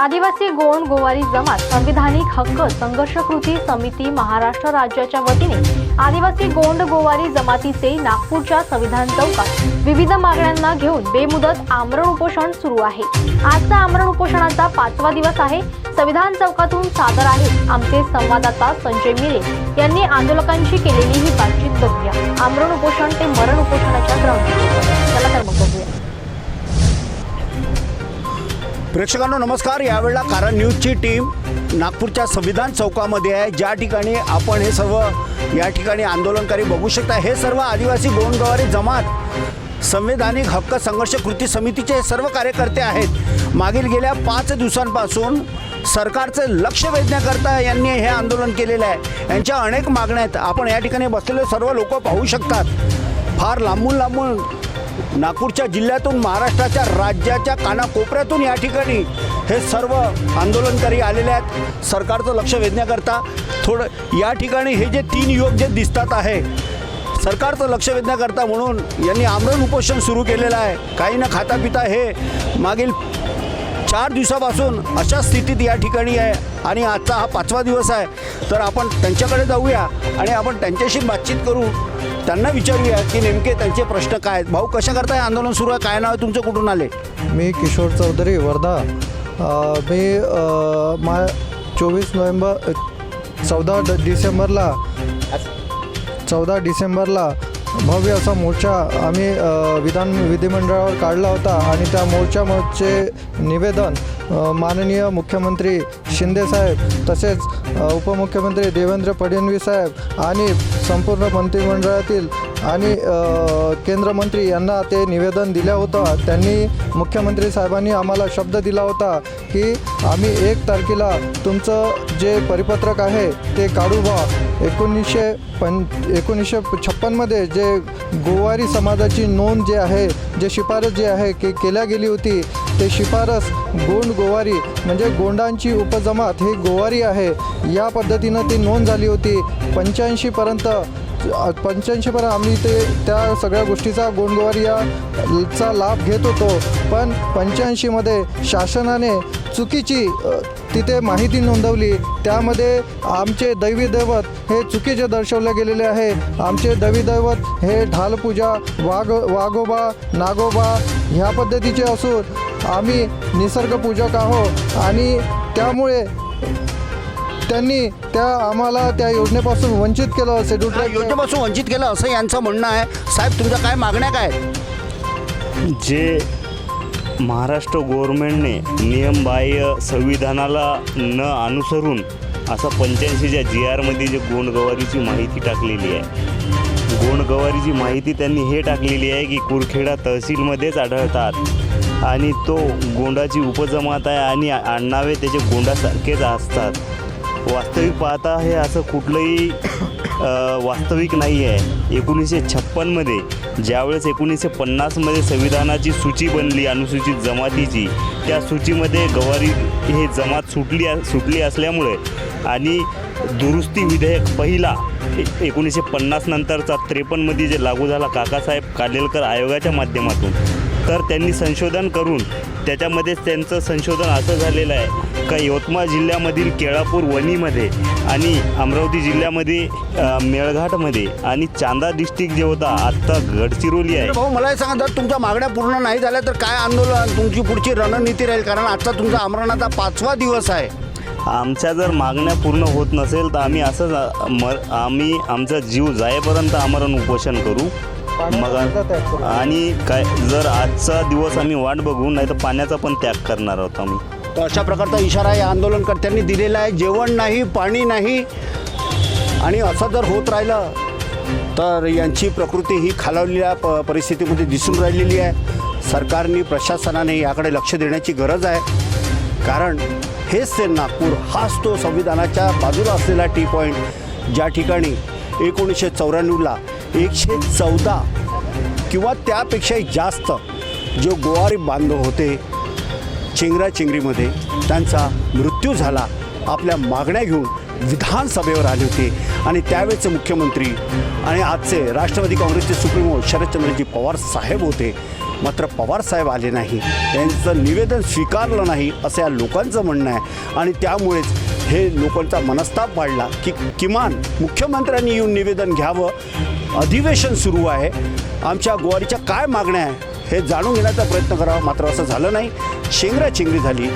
आदिवासी गोंड गोवारी जमात संविधानिक हक्क संघर्ष कृती समिती महाराष्ट्र राज्याच्या वतीने आदिवासी गोंड गोवारी जमातीचे नागपूरच्या संविधान चौकात विविध मागण्यांना घेऊन बेमुदत आमरण उपोषण सुरू आहे. आजचा आमरण उपोषणाचा पाचवा दिवस आहे. संविधान चौकातून सादर आहेत आमचे संवाददाता संजय मिरे यांनी आंदोलकांशी केलेली ही बातचीत बघूया. प्रेक्षकांनो नमस्कार. यावेळेला कारण न्यूजची टीम नागपूरच्या संविधान चौकामध्ये आहे. ज्या ठिकाणी आपण हे सर्व या ठिकाणी आंदोलनकारी बघू शकता. हे सर्व आदिवासी गोंडगवारी जमात संवैधानिक हक्क संघर्ष कृती समितीचे हे सर्व कार्यकर्ते आहेत. मागील गेल्या पाच दिवसांपासून सरकारचं लक्ष वेधण्याकरता यांनी हे आंदोलन केलेलं आहे. यांच्या अनेक मागण्या आहेत. आपण या ठिकाणी बसलेले सर्व लोक पाहू शकतात. फार लांबून लांबून नागपूरच्या जिल्ह्यातून महाराष्ट्राच्या राज्याच्या कानाकोपऱ्यातून या ठिकाणी हे सर्व आंदोलनकारी आलेले आहेत. सरकारचं लक्ष वेधण्याकरता थोडं या ठिकाणी हे जे तीन युवक जे दिसतात आहे सरकारचं लक्ष वेधण्याकरता म्हणून यांनी आमरण उपोषण सुरू केलेलं आहे. काही न खाता पिता हे मागील चार दिवसापासून अशा स्थितीत या ठिकाणी आहे आणि आजचा हा पाचवा दिवस आहे. तर आपण त्यांच्याकडे जाऊया आणि आपण त्यांच्याशी बातचीत करू. त्यांना विचारूया की नेमके त्यांचे प्रश्न काय आहेत. भाऊ कशा करताय? आंदोलन सुरू आहे. काय नाव आहे तुमचं? कुठून आले? मी किशोर चौधरी वर्धा. मी मा चोवीस नोव्हेंबर चौदा ड डिसेंबरला चौदा डिसेंबरला भव्य असा मोर्चा आम्ही विधान विधिमंडळावर काढला होता आणि त्या मोर्चाचे निवेदन माननीय मुख्यमंत्री शिंदेसाहेब तसेच उपमुख्यमंत्री देवेंद्र फडणवीस साहेब आणि संपूर्ण मंत्रिमंडळातील आणि केंद्रमंत्री यांना ते निवेदन दिलं होतं. त्यांनी मुख्यमंत्री साहेबांनी आम्हाला शब्द दिला होता की आम्ही एक तारखेला तुमचं जे परिपत्रक आहे ते काढू बा. एकोणीसशे पं एकोणीसशे छप्पनमध्ये जे गोवारी समाजाची नोंद जे आहे जे शिफारस जे आहे की केल्या गेली होती ते शिफारस गोंड गोवारी म्हणजे गोंडांची उपजमात ही गोवारी आहे. या पद्धतीनं ती नोंद झाली होती. पंच्याऐंशीपर्यंत पंच्याऐंशीपर्यंत आम्ही ते त्या सगळ्या गोष्टीचा गोंडगोवारी याचा लाभ घेत होतो. पण पंच्याऐंशीमध्ये शासनाने चुकीची तिथे माहिती नोंदवली. त्यामध्ये आमचे दैवी दैवत हे चुकीचे दर्शवले गेलेले आहे. आमचे दैवी दैवत हे ढालपूजा वाघ वाघोबा नागोबा ह्या पद्धतीचे असून आम्ही निसर्गपूजक आहोत. आणि त्यामुळे त्यांनी त्या आम्हाला त्या योजनेपासून वंचित केलं शेड्यूल या योजनेपासून वंचित केलं असं यांचं म्हणणं आहे साहेब तुमच्या काय मागण्या काय? जे महाराष्ट्र गव्हर्नमेंटने नियमबाह्य संविधानाला न अनुसरून असं पंच्याऐंशीच्या जी आरमध्ये जे गोंडगवारीची माहिती टाकलेली आहे गोंडगवारीची माहिती त्यांनी हे टाकलेली आहे की कुरखेडा तहसीलमध्येच आढळतात आणि तो गोंडाची उपजमात आहे आणि आडनावे त्याचे गोंडासारखेच असतात वास्तविक पाहता हे असं कुठलंही वास्तविक नाही आहे एकोणीसशे छप्पनमध्ये ज्यावेळेस एकोणीसशे पन्नासमध्ये संविधानाची सूची बनली अनुसूचित जमातीची त्या सूचीमध्ये गवारी हे जमात सुटली सुटली असल्यामुळे आणि दुरुस्ती विधेयक पहिला एकोणीसशे पन्नास नंतरचा त्रेपन्नमध्ये जे लागू झाला काकासाहेब कालेलकर आयोगाच्या माध्यमातून. तर त्यांनी संशोधन करून त्याच्यामध्येच त्यांचं संशोधन असं झालेलं आहे का यवतमाळ जिल्ह्यामधील केळापूर वणीमध्ये आणि अमरावती जिल्ह्यामध्ये मेळघाटमध्ये आणि चांदा डिस्ट्रिक्ट जे होता आत्ता गडचिरोली आहे. भाऊ मला सांगा जर तुमच्या मागण्या पूर्ण नाही झाल्या तर काय आंदोलन तुमची पुढची रणनीती राहील? कारण आजचा तुमचा आमरणाचा पाचवा दिवस आहे. आमच्या जर मागण्या पूर्ण होत नसेल तर आम्ही असंच आम्ही आमचा जीव जायपर्यंत आमरण उपोषण करू. मग आ- आणि काय जर आजचा दिवस आम्ही वाट बघू नाही तर पाण्याचा पण त्याग करणार आहोत आम्ही. तर अशा प्रकारचा इशारा या आंदोलनकर्त्यांनी दिलेला आहे. जेवण नाही पाणी नाही आणि असं जर होत राहिलं तर यांची प्रकृती ही खालावलेल्या प परिस्थितीमध्ये दिसून राहिलेली आहे. सरकारने प्रशासनाने याकडे लक्ष देण्याची गरज आहे. कारण हेच ते नागपूर हाच तो संविधानाच्या बाजूला असलेला टी पॉईंट ज्या ठिकाणी एकोणीसशे चौऱ्याण्णवला एकशे चौदा किंवा त्यापेक्षाही जास्त जो गोवारी बांधव होते चेंगराचेंगरीमध्ये त्यांचा मृत्यू झाला आपल्या मागण्या घेऊन विधानसभेवर आले होते. आणि त्यावेळेचे मुख्यमंत्री आणि आजचे राष्ट्रवादी काँग्रेसचे सुप्रीमो शरदचंद्रजी पवार साहेब होते. मात्र पवार साहेब आले नाही. त्यांचं निवेदन स्वीकारलं नाही असं या लोकांचं म्हणणं आहे. आणि त्यामुळेच हे लोकांचा मनस्ताप वाढला की किमान मुख्यमंत्र्यांनी येऊन निवेदन घ्यावं. अधिवेशन सुरू आहे. आमच्या गोवारीच्या काय मागण्या आहे हे जाणून घेण्याचा प्रयत्न करावा. मात्र असं झालं नाही. शेंगराचेंगरी झाली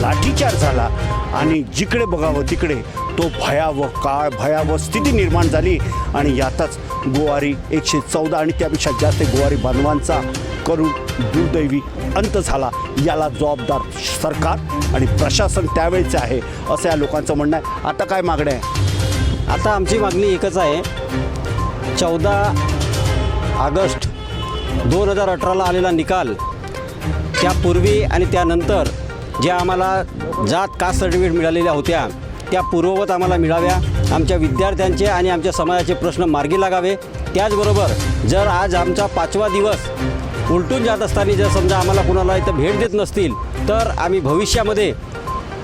लाठीचार झाला आणि जिकडे बघावं तिकडे तो भयावह काळ भयावह स्थिती निर्माण झाली. आणि यातच गोवारी एकशे चौदा आणि त्यापेक्षा जास्त गोवारी बांधवांचा करून दुर्दैवी अंत झाला. याला जबाबदार सरकार आणि प्रशासन त्यावेळेचे आहे असं या लोकांचं म्हणणं आहे. आता काय मागण्या आहे? आता आमची मागणी एकच आहे. चौदा ऑगस्ट दोन हजार अठराला आलेला निकाल त्यापूर्वी आणि त्यानंतर ज्या आम्हाला जात कास्ट सर्टिफिकेट मिळालेल्या होत्या त्या पूर्ववत आम्हाला मिळाव्या. आमच्या विद्यार्थ्यांचे आणि आमच्या समाजाचे प्रश्न मार्गी लागावे. त्याचबरोबर जर आज आमचा पाचवा दिवस उलटून जात असताना जर समजा आम्हाला कुणाला इथं भेट देत नसतील तर आम्ही भविष्यामध्ये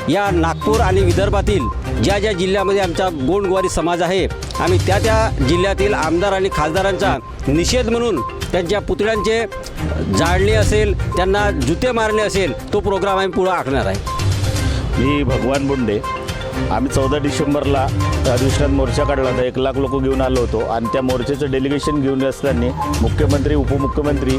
या नागपूर आणि विदर्भातील ज्या ज्या जिल्ह्यामध्ये आमचा गोंडगुवारी समाज आहे आम्ही त्या त्या जिल्ह्यातील आमदार आणि खासदारांचा निषेध म्हणून त्यांच्या पुतळ्यांचे जाळणे असेल त्यांना जुते मारणे असेल तो प्रोग्राम आम्ही पुढं आखणार आहे. मी भगवान बोंडे. आम्ही चौदा डिसेंबरला अधिवेशनात मोर्चा काढला होता. एक लाख लोक घेऊन आलो होतो. आणि त्या मोर्चाचं डेलिगेशन घेऊन असताना मुख्यमंत्री उपमुख्यमंत्री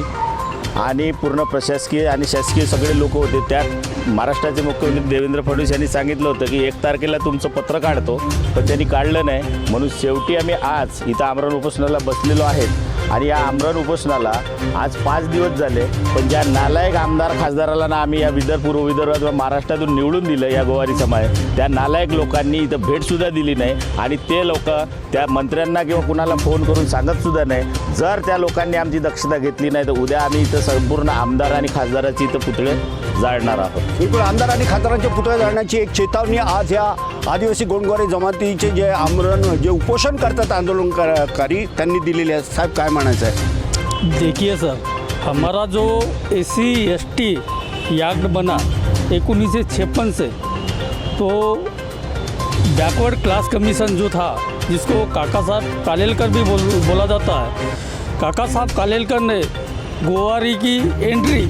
आणि पूर्ण प्रशासकीय आणि शासकीय सगळे लोक होते. त्यात महाराष्ट्राचे मुख्यमंत्री देवेंद्र फडणवीस यांनी सांगितलं होतं की एक तारखेला तुमचं पत्र काढतो पण त्यांनी काढलं नाही. म्हणून शेवटी आम्ही आज इथं आमरण उपोषणाला बसलेलो आहेत. आणि या आमरण उपोषणाला आज पाच दिवस झाले पण ज्या नालायक आमदार खासदाराला ना आम्ही या विदर्भ पूर्व विदर्भात महाराष्ट्रातून निवडून दिलं या गोवारी समाज त्या नालायक लोकांनी इथं भेटसुद्धा दिली नाही आणि ते लोक त्या मंत्र्यांना किंवा कुणाला फोन करून सांगतसुद्धा नाही. जर त्या लोकांनी आमची दक्षता घेतली नाही तर उद्या आम्ही इथं संपूर्ण आमदार आणि खासदाराची इथं पुतळे जाळणार आहोत. बिलकुल आमदार आणि खासदारांचे पुतळे जाळण्याची एक चेतावणी आज या आदिवासी गोंडगोवारी जमातीचे जे आमरण जे उपोषण करतात आंदोलनकारी त्यांनी दिलेले आहेत साहेब काय म्हणायचं आहे? देखिए सर हमारा जो A C S T act बना एकोणीसशे छप्पन से तो बैकवर्ड क्लास कमीशन जो था जिसको काका साहब कालेलकर भी बोल बोला जाता है काका साहब कालेलकर ने गोवारी की entry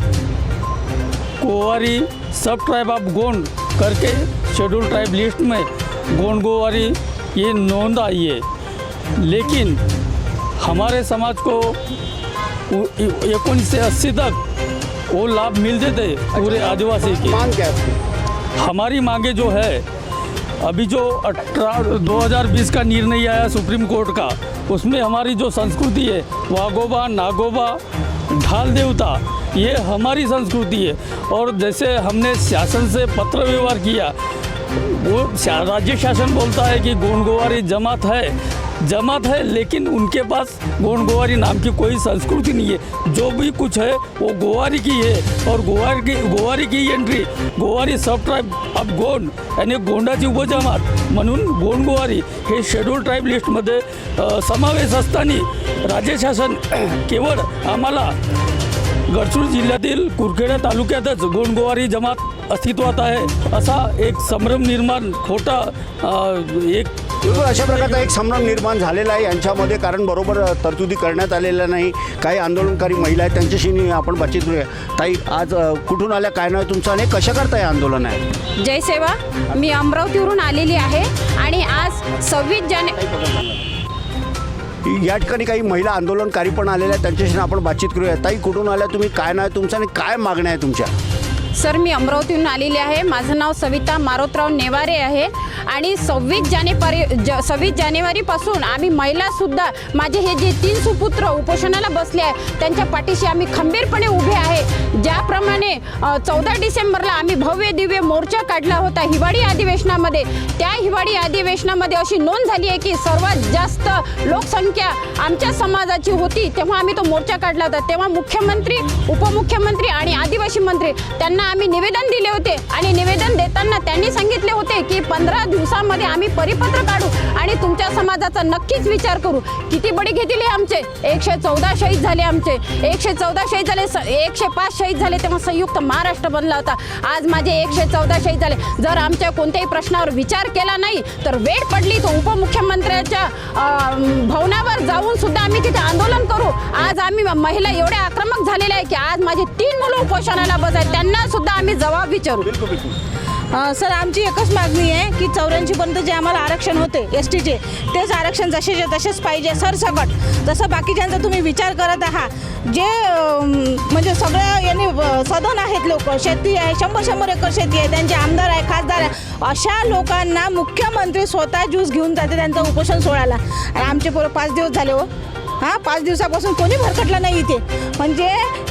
Gowari sub tribe of Gond करके शेड्यूल ट्राइब लिस्ट में गोंड गोवारी ये नोंद आई है। लेकिन हमारे समाज को एक से अस्सी तक वो लाभ मिलते थे पूरे आदिवासी के। मांग क्या हमारी मांगे जो है अभी जो अठारह 2020 का निर्णय आया सुप्रीम कोर्ट का उसमें हमारी जो संस्कृति है वागोबा नागोबा ढाल देवता ये हमारी संस्कृति है। और जैसे हमने शासन से पत्र व्यवहार किया वो शा- राज्य शासन बोलता है कि गोंडगोवारी जमात है जमात है लेकिन उनके पास गोंड गोवारी नाम की कोई संस्कृति नहीं है। जो भी कुछ है वो गोवारी की है। और गोवारी की गोवारी की एंट्री गोवारी सब ट्राईब अब गोंड यानी गोंडाची उपजमात म्हणून गोंड गोवारी हे शेड्यूल ट्राईब लिस्टमध्ये समावेश असताना राज्य शासन केवळ आम्हाला गडचिरोली जिल्ह्यातील कुरखेडा तालुक्यातच गोंडगोवारी जमात अस्तित्वात आहे. असा एक संभ्रम निर्माण खोटा एक बिलकुल अशा प्रकारचा एक संभ्रम निर्माण झालेला आहे. यांच्यामध्ये कारण बरोबर तरतुदी करण्यात आलेल्या नाही. काही आंदोलनकारी महिला आहेत त्यांच्याशी आपण बातचीत करूया. ताई आज कुठून आल्या काय नाव आहे तुमचं आणि कशा करता हे आंदोलन आहे? जय सेवा. मी अमरावतीवरून आलेली आहे आणि आज सव्वीस जाने या ठिकाणी काही महिला आंदोलनकारी पण आलेल्या आहेत. त्यांच्याशी आपण बातचीत करूया. ताई कुठून आल्या तुम्ही? काय नाव तुमचं आणि काय मागण्या आहे तुमच्या? सर मी अमरावतीहून आलेली आहे. माझं नाव सविता मारोतराव नेवारे आहे. आणि सव्वीस जानेवारी ज सव्वीस जानेवारीपासून आम्ही महिलासुद्धा माझे हे जे तीन सुपुत्र उपोषणाला बसले आहे त्यांच्या पाठीशी आम्ही खंबीरपणे उभे आहे. ज्याप्रमाणे चौदा डिसेंबरला आम्ही भव्य दिव्य मोर्चा काढला होता हिवाळी अधिवेशनामध्ये. त्या हिवाळी अधिवेशनामध्ये अशी नोंद झाली आहे की सर्वात जास्त लोकसंख्या आमच्या समाजाची होती तेव्हा आम्ही तो मोर्चा काढला होता. तेव्हा मुख्यमंत्री उपमुख्यमंत्री आणि आदिवासी मंत्री त्यांना आम्ही निवेदन दिले होते. आणि निवेदन देताना त्यांनी सांगितले होते की पंधरा दिवसामध्ये आम्ही परिपत्र काढू आणि तुमच्या समाजाचा नक्कीच विचार करू. किती बडी घेतली आमचे? एकशे चौदा शहीद झाले आमचे. एकशे चौदा शहीद झाले स- एकशे पाच शहीद झाले तेव्हा संयुक्त महाराष्ट्र बनला होता. आज माझे एकशे चौदा शहीद झाले. जर आमच्या कोणत्याही प्रश्नावर विचार केला नाही तर वेळ पडली तर उपमुख्यमंत्र्याच्या भवनावर जाऊन सुद्धा आम्ही तिथे आंदोलन करू. आज आम्ही महिला एवढ्या आक्रमक झालेल्या आहे की आज माझे तीन मुलं उपोषणाला बस आहेत. त्यांना सुद्धा आम्ही जबाब विचारू. सर आमची एकच मागणी आहे की चौऱ्याऐंशीपर्यंत जे आम्हाला आरक्षण होते एस टीचे तेच आरक्षण जसेचे तसेच पाहिजे सरसकट जसं बाकीच्यांचा तुम्ही विचार करत आहात जे म्हणजे सगळ्या यांनी सदन आहेत लोक शेती आहे शंभर शंभर एकर शेती आहे त्यांचे आमदार आहे खासदार आहे अशा लोकांना मुख्यमंत्री स्वतः ज्यूस घेऊन जाते त्यांचं उपोषण सोडायला आणि आमचे पोरं पाच दिवस झाले हो. हां पाच दिवसापासून कोणी भरकटला नाही इथे. म्हणजे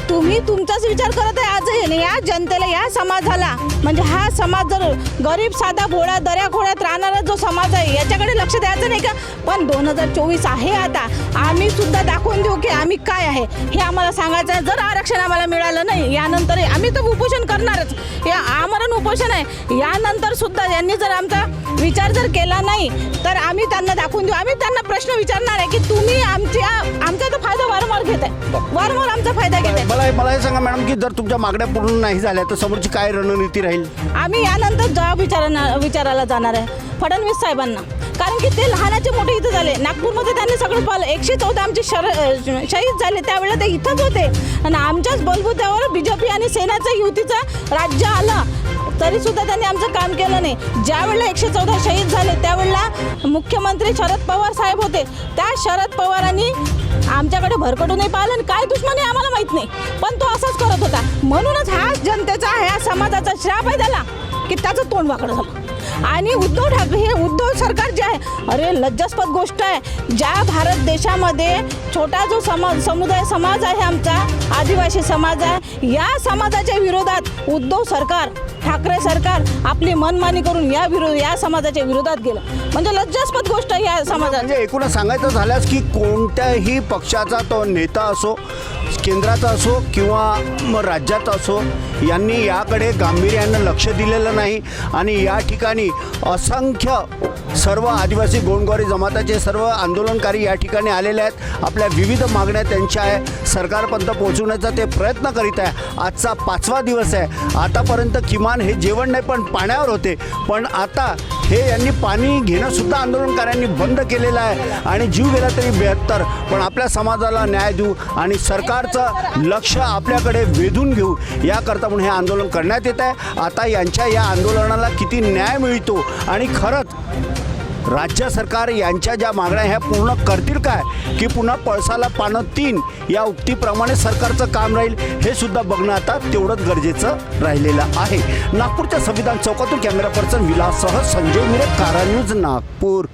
तुम्ही तुमचाच विचार करत आहे आजही नाही या जनतेला या समाजाला. म्हणजे हा समाज जर गरीब साधा भोळा दऱ्या खोड्यात राहणारा जो समाज आहे याच्याकडे लक्ष द्यायचं नाही का? पण दोन हजार चोवीस आहे आता. आम्ही सुद्धा दाखवून देऊ की आम्ही काय आहे. हे आम्हाला सांगायचं आहे. जर आरक्षण आम्हाला मिळालं नाही यानंतर आम्ही तर उपोषण करणारच. हे आमरण उपोषण आहे. यानंतर सुद्धा यांनी जर आमचा विचार जर केला नाही तर आम्ही त्यांना दाखवून देऊ. आम्ही त्यांना प्रश्न विचारणार आहे की तुम्ही आमच्या आमचा तर फायदा वारंवार घेत आहे वारंवार आमचा फायदा घेत आहे मला मला हे सांगा मॅडम की जर तुमच्या मागण्या पूर्ण नाही झाल्या तर समोरची काय रणनीती राहील? आम्ही यानंतर जबाब विचारणार विचारायला जाणार आहे फडणवीस साहेबांना. कारण की ते लहानाचे मोठे इथं झाले. नागपूरमध्ये त्यांनी सगळं पाहिलं. एकशे चौदा आमचे शर शहीद झाले. त्यावेळेला ते इथंच होते. आणि आमच्याच बलबुत्यावर बी जे पी आणि सेनाचं युतीचं राज्य आलं. तरी सुद्धा त्यांनी आमचं काम केलं नाही. ज्यावेळेला एकशे चौदा शहीद झाले त्यावेळेला मुख्यमंत्री शरद पवार साहेब होते. त्या शरद पवारांनी आमच्याकडे भरकटूनही पाहिलं काय दुश्मनी आम्हाला माहीत नाही. पण तो असाच करत होता. म्हणूनच हा जनतेचा ह्या समाजाचा श्राप आहे त्याला की त्याचं तोंड वाकडं झालं. आणि उद्धव ठाकरे हे उद्धव सरकार जे आहे अरे लज्जास्पद गोष्ट आहे. ज्या भारत देशामध्ये छोटा जो समाज समुदाय समाज आहे आमचा आदिवासी समाज आहे या समाजाच्या विरोधात उद्धव सरकार ठाकरे सरकार आपली मनमानी करून या विरोध या समाजाच्या विरोधात गेलं. म्हणजे लज्जास्पद गोष्ट आहे या समाजात. म्हणजे एकूणच सांगायचं झाल्यास की कोणत्याही पक्षाचा तो नेता असो केंद्राचा असो किंवा मग असो यांनी याकडे गांभीर्यानं लक्ष दिलेलं नाही. आणि या ठिकाणी असंख्य सर्व आदिवासी गोंडगोरी जमाताचे सर्व आंदोलनकारी या ठिकाणी आलेले आहेत. आपल्या विविध मागण्या त्यांच्या आहे. सरकारपर्यंत पोहोचवण्याचा ते प्रयत्न करीत आहे. आजचा पाचवा दिवस आहे. आतापर्यंत किमान हे जेवण नाही पण पाण्यावर होते. पण आता हे यांनी पाणी घेणं सुद्धा आंदोलनकाऱ्यांनी बंद केलेलं आहे आणि जीव गेला तरी बेहत्तर. पण आपल्या समाजाला न्याय देऊ आणि सरकारचं लक्ष आपल्याकडे वेधून घेऊ याकरता म्हणून हे आंदोलन करण्यात येत आहे. आता यांच्या या आंदोलनाला किती न्याय मिळतो आणि खरंच राज्य सरकार यांच्या ज्या मागण्या ह्या पूर्ण करतील काय? की पुन्हा पळसाला पानं तीन या उक्तीप्रमाणे सरकारचं काम राहील हे सुद्धा बघणं आता तेवढंच गरजेचं राहिलेलं आहे. नागपूरच्या संविधान चौकातून कॅमेरा पर्सन विलाससह संजय मिरे कारा न्यूज नागपूर.